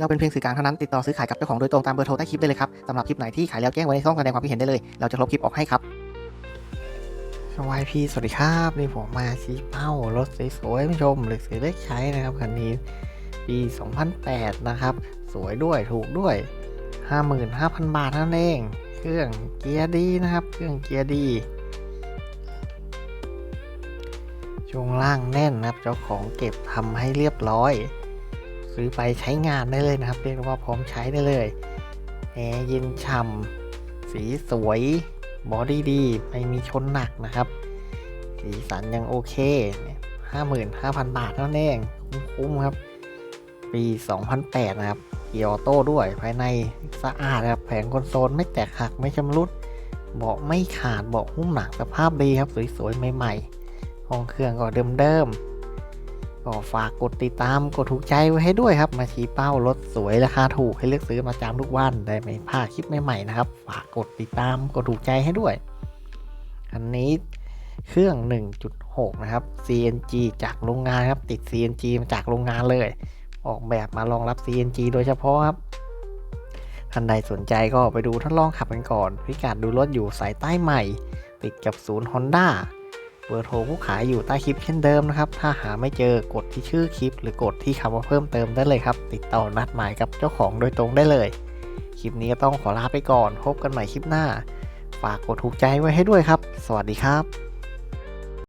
เราเป็นเพียงสื่อกลางเท่านั้นติดต่อซื้อขายกับเจ้าของโดยตรงตามเบอร์โทรใต้คลิปได้เลยครับสำหรับคลิปไหนที่ขายแล้วแจ้งไว้ในช่องแสดงความคิดเห็นได้เลย เราจะลบคลิปออกให้ครับสวัสดีสวัสดีครับนี่ผมมาชี้เป้ารถสวยๆผู้ชมหรือซื้อเล็กใช้นะครับคันนี้ปี 2008 นะครับ สวยด้วยถูกด้วย 55,000 บาทเท่านั้นเอง เครื่องเกียร์ดีนะครับ เครื่องเกียร์ดีช่วงล่างแน่นนะครับ เจ้าของเก็บทำให้เรียบร้อย ซื้อไปใช้งานได้เลยนะครับ เรียกว่าพร้อมใช้ได้เลยแอร์เย็นฉ่ำสีสวยบอดี้ดีไม่มีชนหนักนะครับ สีสันยังโอเคห้าหมื่นห้าพันบาทเท่านั้นเอง คุ้มครับ ปี 2008 นะครับเกียร์ออโต้ด้วยภายในสะอาดครับ แผงคอนโซลไม่แตกหักไม่ชำรุด เบาะไม่ขาดเบาะหุ้มหนังสภาพดีครับ สวยๆ ใหม่ๆ ห้องเครื่องก็เดิมๆ ก็ฝากกดติดตามกดถูกใจไว้ให้ด้วยครับ มาชี้เป้ารถสวยราคาถูกให้เลือกซื้อมาจำทุกวันได้ไม่พลาดคลิปใหม่ๆนะครับ ฝากกดติดตามกดถูกใจให้ด้วย อันนี้เครื่อง 1.6 นะครับ CNG จากโรงงานครับติด CNG มาจากโรงงานเลย ออกแบบมารองรับ CNG โดยเฉพาะครับท่านใดสนใจก็ไปดูทดลองขับกันก่อน พิกัดดูรถอยู่สายใต้ใหม่ ติดกับศูนย์ Honda เบอร์โทรผู้ขายอยู่ใต้คลิปเช่นเดิมนะครับ ถ้าหาไม่เจอกดที่ชื่อคลิป หรือกดที่คำว่าเพิ่มเติมได้เลยครับ ติดต่อนัดหมายกับเจ้าของโดยตรงได้เลย คลิปนี้ก็ต้องขอลาไปก่อน พบกันใหม่คลิปหน้า ฝากกดถูกใจไว้ให้ด้วยครับ สวัสดีครับ